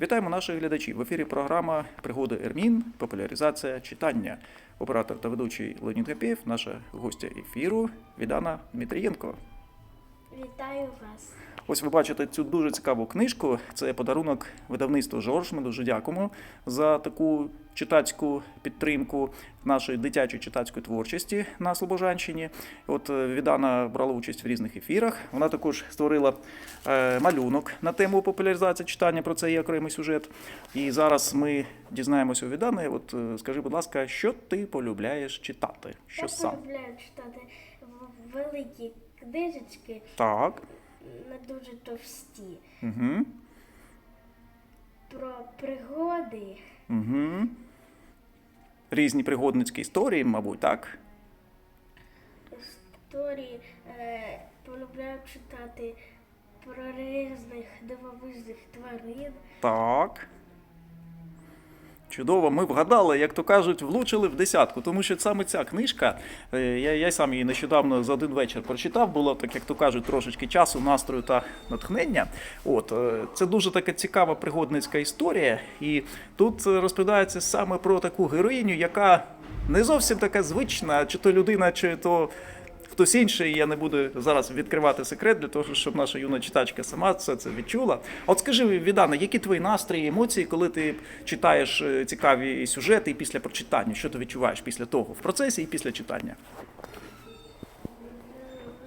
Вітаємо наших глядачів. В ефірі програма Пригоди Ермін, популяризація читання. Оператор та ведучий Леонід Гапєєв, наша гостя ефіру Відана Дмитрієнко. Вітаю вас. Ось ви бачите цю дуже цікаву книжку. Це подарунок видавництва Жорж. Ми дуже дякуємо за таку читацьку підтримку нашої дитячої читацької творчості на Слобожанщині. От е, Відана брала участь в різних ефірах. Вона також створила е, малюнок на тему популяризації читання. Про це є окремий сюжет. І зараз ми дізнаємося у Відани. От е, скажи, будь ласка, що ти полюбляєш читати? Що Я сам? полюбляю читати великі книжечки, Так. не дуже товсті, Угу. про пригоди. Угу. Різні пригодницькі історії, мабуть, так? Історії е, полюбляю читати про різних дивовижних тварин. Так. Чудово, ми вгадали, як то кажуть, влучили в десятку, тому що саме ця книжка, е, я, я сам її нещодавно за один вечір прочитав, було так, як то кажуть, трошечки часу, настрою та натхнення. От е, це дуже така цікава пригодницька історія, і тут розповідається саме про таку героїню, яка не зовсім така звична, чи то людина, чи то хтось інший. Я не буду зараз відкривати секрет для того, щоб наша юна читачка сама все це відчула. От скажи, Відана, які твої настрої, емоції, коли ти читаєш е, цікаві сюжети і після прочитання? Що ти відчуваєш після того в процесі і після читання?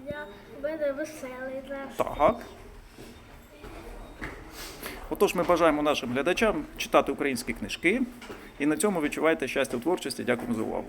Я мене веселий настрій. Так. Отож, ми бажаємо нашим глядачам читати українські книжки і на цьому відчувайте щастя в творчості. Дякуємо за увагу.